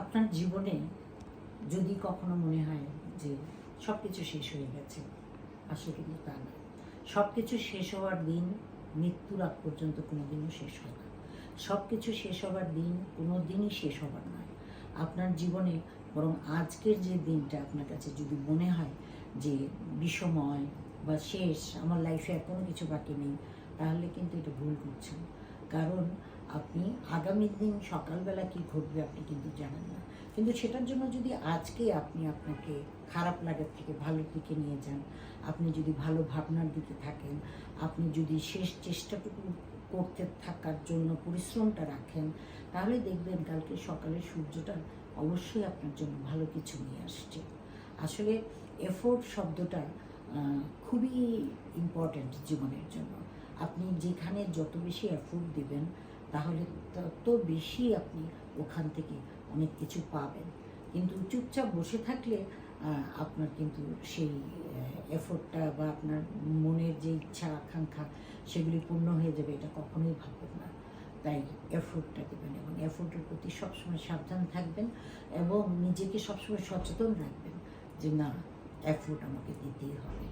আপনার জীবনে যদি কখনো মনে হয় যে সব কিছু শেষ হয়ে গেছে, আসলে কিন্তু তা না। সব কিছু শেষ হওয়ার দিন মৃত্যুর আগ পর্যন্ত কোনো দিনও শেষ হয় না। সব কিছু শেষ হওয়ার দিন কোনো দিনই শেষ হবার নয় আপনার জীবনে বরং আজকের যে দিনটা আপনার কাছে যদি মনে হয় যে বিষময় বা শেষ, আমার লাইফে আর কোনো কিছু বাকি নেই, তাহলে কিন্তু এটা ভুল করছেন। কারণ আপনি আগামী দিন সকালবেলা কি ঘটবে আপনি কিন্তু জানেন না। কিন্তু সেটার জন্য যদি আজকে আপনি আপনাকে খারাপ লাগার থেকে ভালোর দিকে নিয়ে যান, আপনি যদি ভালো ভাবনার দিকে থাকেন, আপনি যদি শেষ চেষ্টাটুকু করতে থাকার জন্য পরিশ্রমটা রাখেন, তাহলে দেখবেন কালকে সকালে সূর্যটা অবশ্যই আপনার জন্য ভালো কিছু নিয়ে আসছে। আসলে এফোর্ট শব্দটা খুবই ইম্পর্ট্যান্ট জীবনের জন্য। আপনি যেখানে যত বেশি এফোর্ট দিবেন তাহলে তত বেশি আপনি ওখান থেকে অনেক কিছু পাবেন। কিন্তু চুপচাপ বসে থাকলে আপনার কিন্তু সেই এফোর্টটা বা আপনার মনের যে ইচ্ছা, আকাঙ্ক্ষা সেগুলি পূর্ণ হয়ে যাবে, এটা কখনোই ভাববেন না। তাই এফোর্টটা দেবেন এবং এফোর্টের প্রতি সবসময় সাবধান থাকবেন এবং নিজেকে সবসময় সচেতন রাখবেন যে না, এফোর্ট আমাকে দিতেই হবে।